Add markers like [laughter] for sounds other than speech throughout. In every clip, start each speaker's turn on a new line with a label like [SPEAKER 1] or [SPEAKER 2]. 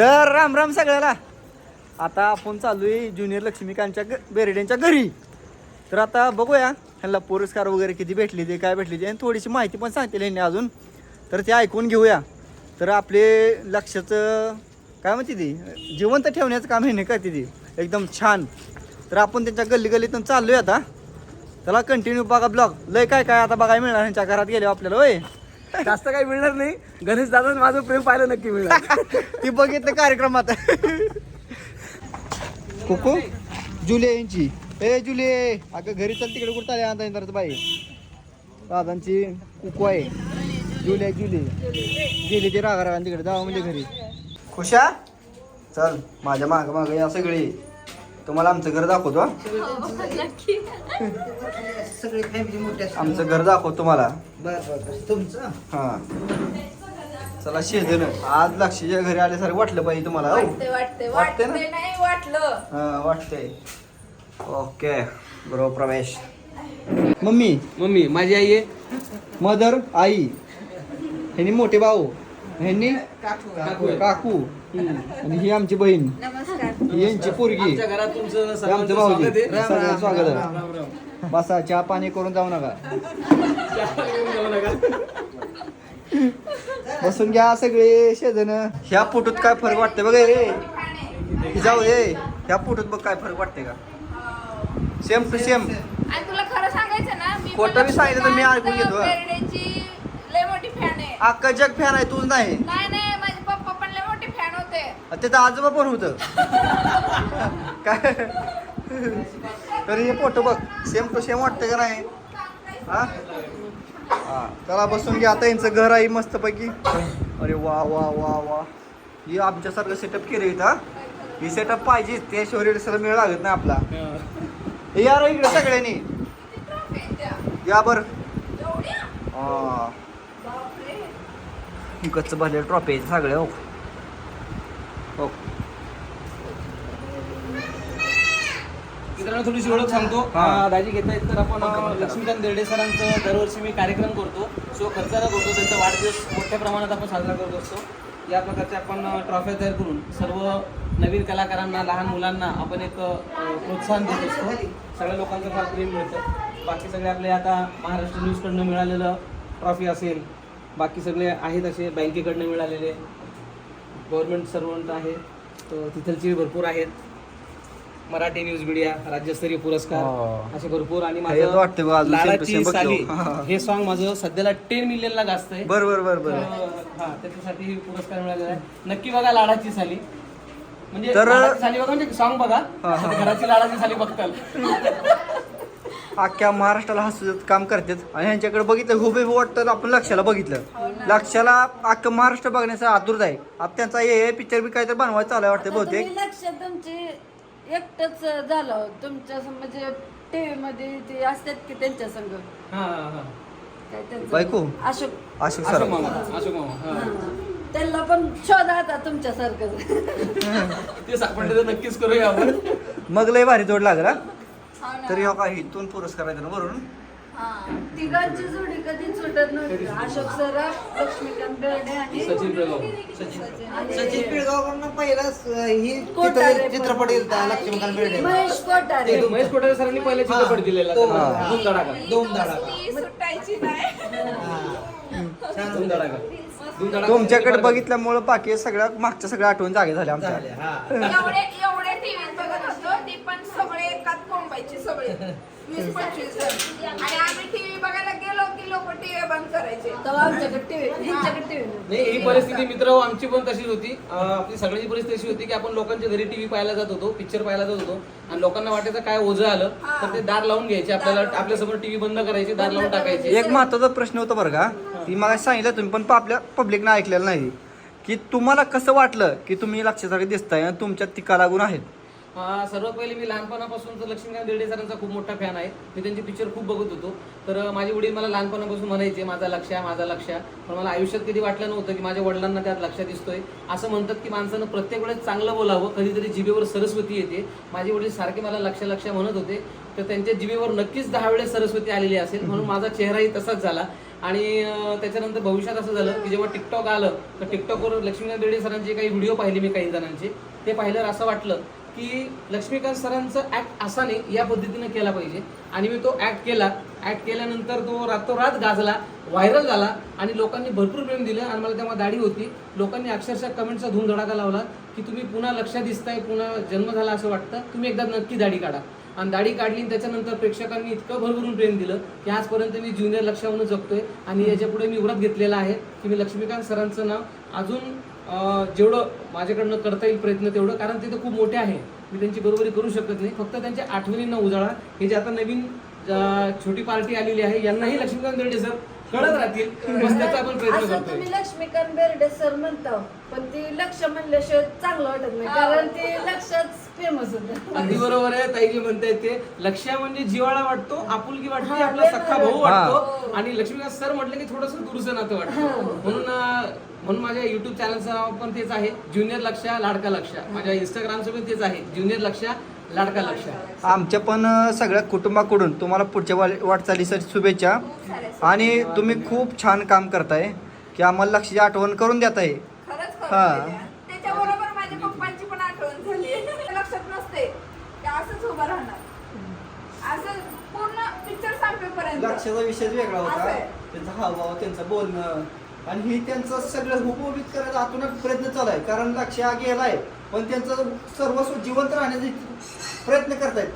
[SPEAKER 1] तर राम राम सगळ्याला. आता आपण चालू आहे ज्युनियर लक्ष्मीकांतच्या ग- बेरड्यांच्या घरी. तर आता बघूया ह्यांना पुरस्कार वगैरे किती भेटले ते काय भेटले ते. आणि थोडीशी माहिती पण सांगतील ह्यांनी अजून. तर ते ऐकून घेऊया. तर आपले लक्षाचं काय म्हणते ती? जिवंत ठेवण्याचं काम ह्यांनी करते ती एकदम छान. तर आपण त्यांच्या गल्ली गल्लीतून चाललोय आता. त्याला कंटिन्यू बघा ब्लॉग लय काय काय आता बघायला मिळणार ह्यांच्या घरात गेले आपल्याला होय?
[SPEAKER 2] जास्त काही मिळणार नाही. गणेश दादा माझं प्रेम पाहिलं नक्की मिळणार.
[SPEAKER 1] ती बघितलं कार्यक्रमात. कोको जुले यांची. ए जुले अगं घरी चल तिकडे कुठं आले आता येणार बाई? दादांची कुकू आहे. जुले जुले गेली ते रागा रागा तिकडे जावं म्हणजे घरी. खुशा? चल माझ्या माग मागं या सगळे. तुम्हाला आमचं घर दाखवतो हा.
[SPEAKER 3] सगळे फॅमिली मोठे
[SPEAKER 1] आमचं घर दाखवतो तुम्हाला.
[SPEAKER 3] बर बर तुमचं?
[SPEAKER 1] हा. चला शेजन आज लक्षच्या घरी आल्यासारखं वाटलं पाहिजे तुम्हाला हो.
[SPEAKER 4] वाटते वाटते
[SPEAKER 1] वाटते ना?
[SPEAKER 4] वाटते नाही वाटलं.
[SPEAKER 1] हा वाटतंय. ओके. बरोबर प्रवेश मम्मी.
[SPEAKER 2] मम्मी माझी आई आहे.
[SPEAKER 1] मदर आई. ह्यांनी मोठे भाऊ. ह्यांनी
[SPEAKER 2] काकू.
[SPEAKER 1] काकू. आणि ही आमची बहीण.
[SPEAKER 4] नमस्कार.
[SPEAKER 1] यांची पोरगी.
[SPEAKER 2] आमच्या घरात तुमचं
[SPEAKER 1] आमचं
[SPEAKER 2] सर्वांचं
[SPEAKER 1] भाऊजी
[SPEAKER 2] स्वागत आहे.
[SPEAKER 1] सगळं स्वागत आहे.
[SPEAKER 2] राम राम राम.
[SPEAKER 1] बसा चहा पाणी करून जाऊ नका.
[SPEAKER 2] चहा घेऊन जाऊ नका.
[SPEAKER 1] बसून घ्या सगळे शेजन ह्या फोटोत काय फरक वाटतंय बघ रे ही जाऊ दे ह्या फोटोत बघ काय फरक वाटतंय का? सेम टू सेम
[SPEAKER 4] आणि तुला खरं सांगायचं ना मी
[SPEAKER 1] खोटं बी सांगितलं तर मी ऐकून घेतो, हा.
[SPEAKER 4] बेर्डेची लय मोठी फॅन आहे.
[SPEAKER 1] अख्खा जग फॅन आहे तूच नाही.
[SPEAKER 4] नाही नाही माझे पप्पा पण लय मोठे फॅन होते
[SPEAKER 1] त्याचं आजोबा पण होतं. काय? तरी हे फोटो बघ. सेम टू सेम वाटतं का नाही? हा? हा. चला बसून घ्या. आता यांचं घर आहे मस्तपैकी. अरे वा वा वा वा. ही आमच्यासारखं सेटअप केलं इथं हा. ही सेटअप पाहिजे. त्याशिवाय रेडसला मेळ लागत नाही आपला. हे. या रे इकडे सगळ्यांनी. या बर.
[SPEAKER 4] बापरे
[SPEAKER 1] कच्चं भरलेलं ट्रॉफी सगळे. हो. हो
[SPEAKER 2] मित्रांनो थोडीशी ओळख सांगतो.
[SPEAKER 1] हा.
[SPEAKER 2] दाजी घेत आहेत तर आपण अं, लक्ष्मीकांत देर्डे सरांचं दरवर्षी मी कार्यक्रम करतो. सो खर्चाला करतो त्यांचा वाढदिवस मोठ्या प्रमाणात आपण साजरा करत असतो. या प्रकारचे आपण अं, ट्रॉफ्या तयार करून सर्व नवीन कलाकारांना लहान मुलांना आपण एक अं, प्रोत्साहन देत असतो. सगळ्या लोकांचं फार प्रेम मिळतं. बाकी सगळे आपले आता महाराष्ट्र न्यूजकडनं मिळालेलं ट्रॉफी असेल बाकी सगळे आहेत असे बँकेकडनं मिळालेले. गव्हर्नमेंट सर्वंट आहे. तर तिथलचे भरपूर आहेत. मराठी न्यूज मीडिया राज्यस्तरीय
[SPEAKER 1] हो.
[SPEAKER 2] पुरस्कार असे भरपूर. आणि
[SPEAKER 1] हे वाटतं अजून
[SPEAKER 2] लाडाची साली. हे सॉन्ग माझं सध्याला टेन मिलियनला गाजत आहे
[SPEAKER 1] बर बर बर बर.
[SPEAKER 2] हा त्याच्यासाठी हे पुरस्कार मिळालेला आहे. नक्की बघा लाडाची साली. म्हणजे
[SPEAKER 1] तर-
[SPEAKER 2] लाडाची साली बघा म्हणजे सॉन्ग बघा.
[SPEAKER 1] हा, हा.
[SPEAKER 2] घराची लाडाची साली बघताल. [laughs]
[SPEAKER 1] अख्ख्या महाराष्ट्राला हसू काम करतात. आणि ह्यांच्याकडे बघितलं हुबे वाटतं आपण लक्षाला बघितलं. लक्षाला अख्खं महाराष्ट्र बघण्याचा आतुरता आहे. आता त्यांचा हे पिक्चर बी काहीतरी बनवायचं चालू आहे वाटतं बहुतेक.
[SPEAKER 5] लक्ष तुमचे एकटच झालं तुमच्या म्हणजे टीव्ही मध्ये ते असतात की त्यांच्या संग?
[SPEAKER 2] हा हा हा.
[SPEAKER 5] काय त्यांचं?
[SPEAKER 1] बायको?
[SPEAKER 5] अशोक.
[SPEAKER 1] अशोक
[SPEAKER 2] अशोक
[SPEAKER 1] सर
[SPEAKER 2] अशोक हा.
[SPEAKER 5] हा. त्यांना पण शोधा आता तुमच्यासारखं
[SPEAKER 2] ते सापडले तर नक्कीच करूया आपण.
[SPEAKER 1] मग लय भारी जोड लागला.
[SPEAKER 4] हो.
[SPEAKER 1] तरी हो का इथून पुरस्कार आहे त्यांना वरून.
[SPEAKER 4] हा.
[SPEAKER 5] तिघांची जोडी कधी सुटत नव्हती. अशोक सराफ लक्ष्मीकांत बेर्डे आणि
[SPEAKER 2] सचिन
[SPEAKER 5] आणि
[SPEAKER 3] सचिन पिळगावकडनं पहिला स- ही
[SPEAKER 5] कोठारे
[SPEAKER 3] चित्र- चित्रपट येईल लक्ष्मीकांत बेर्डे.
[SPEAKER 5] महेश कोठारे
[SPEAKER 2] ते महेश कोठारे सरांनी पहिले चित्रपट दिलेला त्यांना.
[SPEAKER 3] हा.
[SPEAKER 2] धूम धडाका.
[SPEAKER 3] दोन धडाका.
[SPEAKER 4] ती सुटायची नाही.
[SPEAKER 2] धूम धडाका.
[SPEAKER 1] तुमच्याकडे बघितल्यामुळं बाकी सगळ्या मागच्या सगळ्या आठवण जागे झाल्या आमच्या.
[SPEAKER 3] झाले, हा.
[SPEAKER 4] एवढे एवढे टीव्ही बघत होतो ती पण सगळे कोंबायचे सगळे [laughs] वीस पंचवीस जण. आणि आम्ही टीव्ही बघायला गेलो की लोक टीव्ही बंद करायचे.
[SPEAKER 5] तेव्हा आमच्याकडे टीव्ही ह्यांच्याकडे टीव्ही
[SPEAKER 2] नाही ही परिस्थिती मित्र हो, आमची पण तशीच होती. अं, आपली सगळ्याची परिस्थिती अशी होती की आपण लोकांच्या घरी टीव्ही पाहायला जात होतो पिक्चर पाहायला जात होतो. आणि लोकांना वाटायचं काय ओझं आलं तर ते दार लावून घ्यायचे. आपल्याला आपल्यासमोर टीव्ही बंद करायचे दार लावून टाकायचे.
[SPEAKER 1] एक महत्त्वाचा प्रश्न होता बरं का? ती मला सांगितलं तुम्ही पण आपल्या पब्लिकनं ऐकलेलं नाही. की तुम्हाला कसं वाटलं की तुम्ही लक्षासाठी दिसताय आणि तुमच्यात ती लागून आहेत?
[SPEAKER 2] सर्वात पहिले मी लहानपणापासून तर लक्ष्मीकांत बेर्डे सरांचा खूप मोठा फॅन आहे. मी त्यांचे पिक्चर खूप बघत होतो. तर माझे वडील मला लहानपणापासून म्हणायचे माझा लक्ष आहे माझा लक्ष आहे. पण मला आयुष्यात कधी वाटलं नव्हतं की माझ्या वडिलांना त्यात लक्ष दिसतोय. असं म्हणतात की माणसानं प्रत्येक वेळेस चांगलं बोलावं कधीतरी जिभेवर सरस्वती येते. माझे वडील सारखे मला लक्ष लक्ष म्हणत होते. तर त्यांच्या जिभेवर नक्कीच दहा वेळेस सरस्वती आलेली असेल. म्हणून माझा चेहराही तसाच झाला. आणि त्याच्यानंतर भविष्यात असं झालं की जेव्हा टिकटॉक आलं तर टिकटॉकवर लक्ष्मीकांत बेर्डे सरांचे काही व्हिडिओ पाहिले मी काही जणांचे. ते पाहिल्यावर असं वाटलं की लक्ष्मीकांत सरांचं ऍक्ट असा नाही या पद्धतीनं केला पाहिजे. आणि मी तो ऍक्ट केला. ऍक्ट केल्यानंतर तो रातोरात गाजला व्हायरल झाला आणि लोकांनी भरपूर प्रेम दिलं आणि मला तेव्हा दाढी होती. लोकांनी अक्षरशः कमेंटचा धूमधडाका लावला की तुम्ही पुन्हा लक्षात दिसताय पुन्हा जन्म झाला असं वाटतं. तुम्ही एकदा नक्की दाढी काढा. आणि दाढी काढली आणि त्याच्यानंतर प्रेक्षकांनी इतकं भरभरून प्रेम दिलं की आजपर्यंत मी ज्युनियर लक्षावरून जगतोय. आणि याच्यापुढे मी व्रत घेतलेला आहे की मी लक्ष्मीकांत सरांचं नाव अजून जेवढं माझ्याकडनं करता येईल प्रयत्न तेवढं कारण ते तर खूप मोठे आहे. मी त्यांची बरोबरी करू शकत नाही. फक्त त्यांच्या आठवणींना उजाळा. हे जे आता नवीन छोटी पार्टी आलेली आहे यांनाही लक्ष्मीकांत बेर्डे सर कळत राहतील. आपण प्रयत्न
[SPEAKER 5] असं
[SPEAKER 2] करतोय.
[SPEAKER 5] तुम्ही लक्ष्मीकांत बेर्डे सर म्हणता पण ती लक्ष म्हणल्याशिवाय चांगलं वाटत नाही कारण ते लक्षच फेमस होत
[SPEAKER 2] अगदी बरोबर आहे ताई जी म्हणतायत ते. लक्ष्या म्हणजे जिवाळा वाटतो आपुलकी वाटते
[SPEAKER 5] हा,
[SPEAKER 2] आपला
[SPEAKER 5] ते
[SPEAKER 2] सख्खा
[SPEAKER 5] बरोबर.
[SPEAKER 2] भाऊ वाटतो आणि लक्ष्मीकांत सर म्हटलं की थोडस दूरचं नातं वाटतं. म्हणून अं, म्हणून माझ्या युट्यूब चॅनलचं नाव पण तेच आहे ज्युनियर लक्ष्या लाडका लक्ष्या माझ्या इंस्टाग्रामचं पण तेच आहे ज्युनियर लक्ष्या लाडका लक्ष्या
[SPEAKER 1] आमच्या पण सगळ्या कुटुंबाकडून तुम्हाला पुढच्या वाल- वाटचालीसाठी शुभेच्छा. आणि तुम्ही खूप छान काम करताय की आम्हाला लक्षाची आठवण करून देत आहे
[SPEAKER 4] खरंच
[SPEAKER 1] हा.
[SPEAKER 4] खरं त्याच्याबरोबर माझ्या पप्पांची पण आठवण झाली लक्षात नसते ते असंच उभं राहणार. असं पूर्ण पिक्चर संपेपर्यंत.
[SPEAKER 1] लक्षाचा विषय वेगळा होता. त्यांचा हावभाव त्यांचं बोलणं आणि हे त्यांचं सगळं हुबहुबीत करायचा आतूनच प्रयत्न चालू आहे. कारण लक्ष हा गेलाय पण त्यांचं सर्वस्व जिवंत राहण्याचे प्रयत्न करतायत.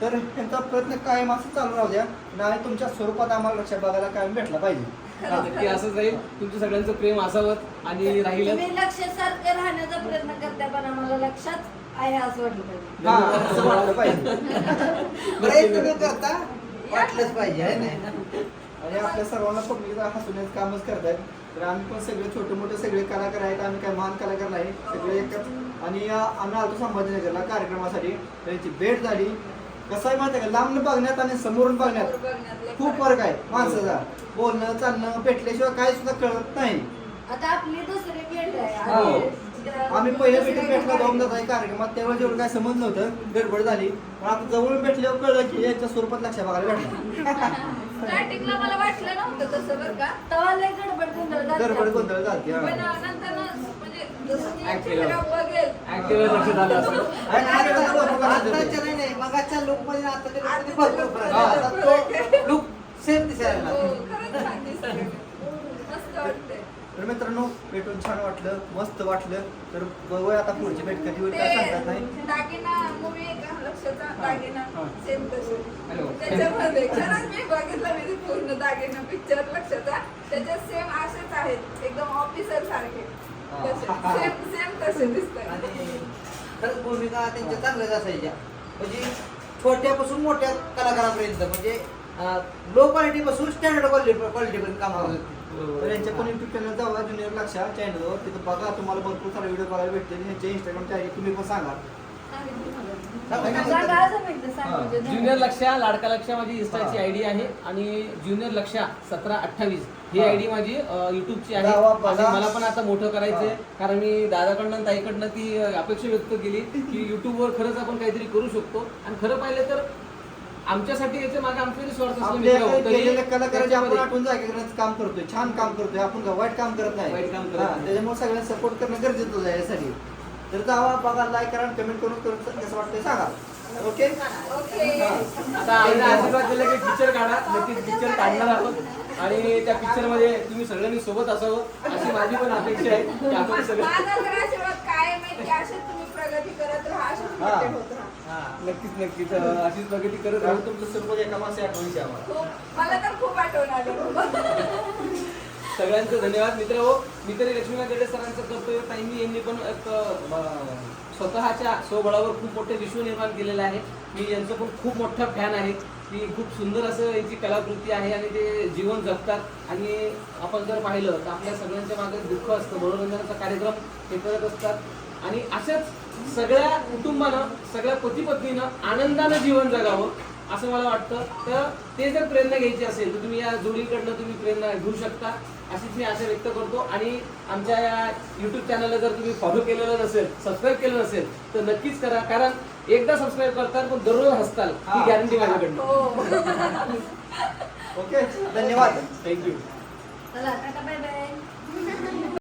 [SPEAKER 1] तर त्यांचा प्रयत्न कायम असं चालू राहू द्या. आणि तुमच्या स्वरूपात आम्हाला लक्ष बघायला कायम भेटला पाहिजे. हा.
[SPEAKER 2] नक्की असंच राहील तुमचं सगळ्यांचं प्रेम असावं आणि राहील
[SPEAKER 5] तुम्ही राहण्याचा प्रयत्न करता पण आम्हाला लक्षात आहे असं वाटलं पाहिजे.
[SPEAKER 1] हा असं वाटलं पाहिजे. [laughs]
[SPEAKER 3] प्रयत्न करता वाटलंच पाहिजे ना?
[SPEAKER 1] आणि आपल्या सर्वांना पब्लिक हसवण्याचं कामच करतायत. तर आम्ही पण सगळे छोटे मोठे सगळे कलाकार आहेत आम्ही काय महान कलाकार नाही सगळे एकच. आणि आम्ही आलतो संभाजीनगरला कार्यक्रमासाठी. त्यांची भेट झाली. कसं आहे माहिती आहे का? लांबून बघण्यात आणि समोरून बघण्यात खूप फरक आहे माणसाचा. बोलणं चालणं भेटल्याशिवाय काही सुद्धा कळत नाही.
[SPEAKER 5] आता आपली दुसरी भेट आहे.
[SPEAKER 1] हो. आम्ही पहिल्या भेटीत भेटला जाऊन जात आहे कार्यक्रमात. त्यावेळेस एवढं काय समज नव्हतं गडबड झाली. पण आता जवळून भेटल्यावर कळलं की याच्या स्वरूपात लक्ष बघायला भेटलं.
[SPEAKER 4] स्टार्टिंगला मला वाटलं नव्हतं तसं बरं का
[SPEAKER 5] तेव्हा लय गडबड गोंधळ झाली
[SPEAKER 1] गडबड
[SPEAKER 5] आपली.
[SPEAKER 1] गोंधळ झाली
[SPEAKER 4] पण. नंतर ना म्हणजे जसं ती
[SPEAKER 2] Act केलं.
[SPEAKER 4] चेहरा बघेल
[SPEAKER 2] ऍक्टिव्ह लक्षात आलं असं
[SPEAKER 1] आणि आता कसं लोकं कसं देतात?
[SPEAKER 3] आताच्या नाही नाही मगाच्या लोक मध्ये आताच्या लोक मध्ये
[SPEAKER 4] आताच्या
[SPEAKER 3] भरपूर
[SPEAKER 4] look फरकमध्ये
[SPEAKER 3] आहे. आता. तो लुक सेम दिसायला
[SPEAKER 4] हो,
[SPEAKER 3] लागला.
[SPEAKER 4] खरंच
[SPEAKER 1] तर मित्रांनो भेटून छान वाटलं मस्त वाटलं. तर बघूया आता पुढची भेट कधी होईल काय सांगतात नाही.
[SPEAKER 4] दागिना मूवी लक्षाचा दागिना. सेम तसे.
[SPEAKER 2] हॅलो.
[SPEAKER 4] त्याच्यामध्ये खरंच मी बघितलं मी ते पूर्ण दागिना पिक्चर लक्षाचा त्याच्यात सेम असेच आहेत. एकदम ऑफिसर सारखे. सेम सेम तसे दिसतात.
[SPEAKER 3] आणि खरंच भूमिका त्यांच्या चांगल्याच असायच्या. म्हणजे छोट्यापासून मोठ्या कलाकारापर्यंत म्हणजे लो क्वालिटी पासून स्टँडर्ड क्वालिटी क्वालिटीपर्यंत काम करत होते.
[SPEAKER 1] तर यांच्या पण युट्यूब चॅनल जावा ज्युनियर लक्षा चॅनलवर तिथं बघा तुम्हाला भरपूर सारे व्हिडिओ बघायला भेटतील. यांच्या इंस्टाग्राम आयडी तुम्ही पण सांगा.
[SPEAKER 2] ज्युनियर लक्ष्या लाडका लक्ष्या माझी इंस्टाची आयडी आहे. आणि ज्युनियर लक्ष्या सतरा अठ्ठावीस. ही. आयडी माझी युट्यूबची आहे. आणि मला पण आता मोठं करायचंय. कारण मी दादाकडनं ताईकडनं ती अपेक्षा व्यक्त केली की [laughs] युट्यूबवर खरंच आपण काहीतरी करू शकतो. आणि खरं पाहिलं तर आमच्यासाठी याच्या मागे आमचे स्वार्थ असले
[SPEAKER 1] आपल्या कलाकाराचे आपण आठवण जागे करण्याचं काम करतोय छान काम करतोय आपण काय वाईट काम करत नाही.
[SPEAKER 2] वाईट काम करत नाही.
[SPEAKER 1] त्याच्यामुळे सगळ्यांना सपोर्ट करणं गरजेचं आहे यासाठी. तर जावा बघा लाईक करा कमेंट करून करून कसं वाटतंय सांगा. ओके?
[SPEAKER 4] ओके.
[SPEAKER 2] आता आईने आशीर्वाद दिला की पिक्चर काढा. नक्कीच पिक्चर काढणार आहोत. आणि त्या पिक्चरमध्ये तुम्ही सगळ्यांनी सोबत असावं. अशी माझी पण अपेक्षा आहे की आपण सगळं
[SPEAKER 4] माझा तर आशीर्वाद कायम आहे की असेच तुम्ही प्रगती करत राहा
[SPEAKER 1] हा.
[SPEAKER 3] हा.
[SPEAKER 2] नक्कीच. नक्कीच अशीच प्रगती करत राहू
[SPEAKER 1] तुमचं सर्व एका माणसा आठवणीची आम्हाला
[SPEAKER 4] खूप मला तर खूप आठवण आली.
[SPEAKER 2] सगळ्यांचं धन्यवाद. मित्र हो मी तरी लक्ष्मीकांत बेर्डे सरांचं कर्तव्य टाइमी यांनी पण एक स्वतःच्या स्वबळावर खूप मोठे विश्व निर्माण केलेलं आहे. मी यांचं पण खूप मोठा फॅन आहे. की खूप सुंदर असं यांची कलाकृती आहे आणि ते जीवन जगतात. आणि आपण जर पाहिलं तर आपल्या सगळ्यांच्या मागे दुःख असतं. मनोरंजनाचा कार्यक्रम ते करत असतात. आणि अशाच सगळ्या कुटुंबानं सगळ्या पती पत्नीनं आनंदानं जीवन जगावं असं मला वाटतं. तर ते जर प्रेरणा घ्यायची असेल तर तुम्ही या जोडीकडनं तुम्ही प्रेरणा घेऊ शकता अशीच मी आशा व्यक्त करतो. आणि आमच्या या युट्यूब चॅनलला जर तुम्ही फॉलो केलेलं नसेल सबस्क्राईब केलं नसेल तर नक्कीच करा. कारण एकदा सबस्क्राईब करताल पण दररोज हसताल. ही गॅरंटी माझ्याकडनं.
[SPEAKER 5] हो. [laughs]
[SPEAKER 1] ओके धन्यवाद.
[SPEAKER 2] थँक्यू
[SPEAKER 5] चला टाटा बाय बाय